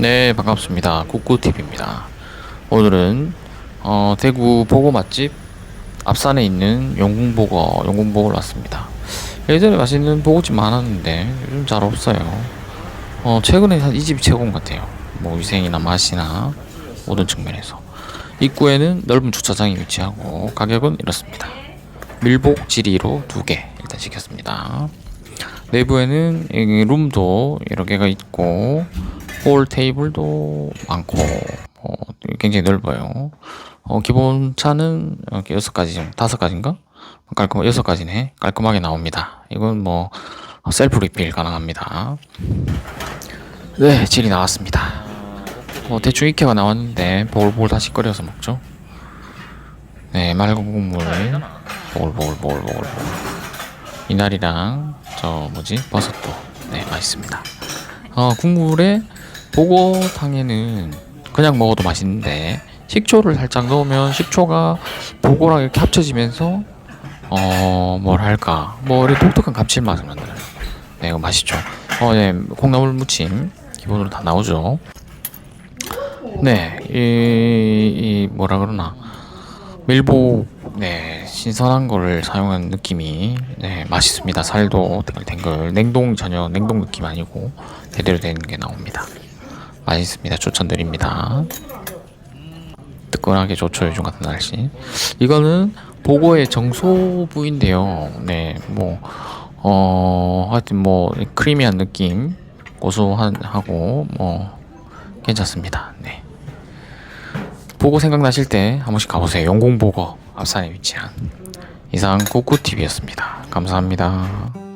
네 반갑습니다. 구구TV입니다. 오늘은 어, 대구 보고 맛집 앞산에 있는 영궁보거 영궁보고를 왔습니다. 예전에 맛있는 보고집 많았는데 요즘 잘 없어요. 어, 최근에 한이 집이 최고인 것 같아요. 뭐 위생이나 맛이나 모든 측면에서. 입구에는 넓은 주차장이 위치하고 가격은 이렇습니다. 밀복 지리로 두 개 일단 시켰습니다 내부에는 이 룸도 여러 개가 있고 홀 테이블도 많고 어, 굉장히 넓어요. 어, 기본 차는 이렇게 여섯 가지 정도, 다섯 가지인가? 깔끔 여섯 가지네. 깔끔하게 나옵니다. 이건 뭐 셀프 리필 가능합니다. 네, 질이 나왔습니다. 어, 대충 익혀가 나왔는데 보글보글 다시 끓여서 먹죠. 네, 맑은 국물 보글보글 보글보글 이날이랑 저 뭐지 버섯도 네 맛있습니다. 어 국물에 보고탕에는 그냥 먹어도 맛있는데 식초를 살짝 넣으면 식초가 보고랑 이렇게 합쳐지면서 어 뭐랄까 뭐 이렇게 독특한 감칠맛을 만들어요. 네 이거 맛있죠. 어 네 콩나물 무침 기본으로 다 나오죠. 네 이 이 뭐라 그러나 밀보 네 신선한 거를 사용한 느낌이 네 맛있습니다. 살도 탱글탱글 냉동 전혀 냉동 느낌 아니고 제대로 된 게 나옵니다. 맛있습니다. 추천드립니다. 뜨끈하게 좋죠 요즘 같은 날씨. 이거는 보고의 정소 부인데요. 네 뭐 어 하여튼 뭐 크리미한 느낌 고소한 하고 뭐 괜찮습니다. 네 보고 생각나실 때 한 번씩 가보세요. 영공보거 앞산에 위치한 이상 꾸꾸TV였습니다. 감사합니다.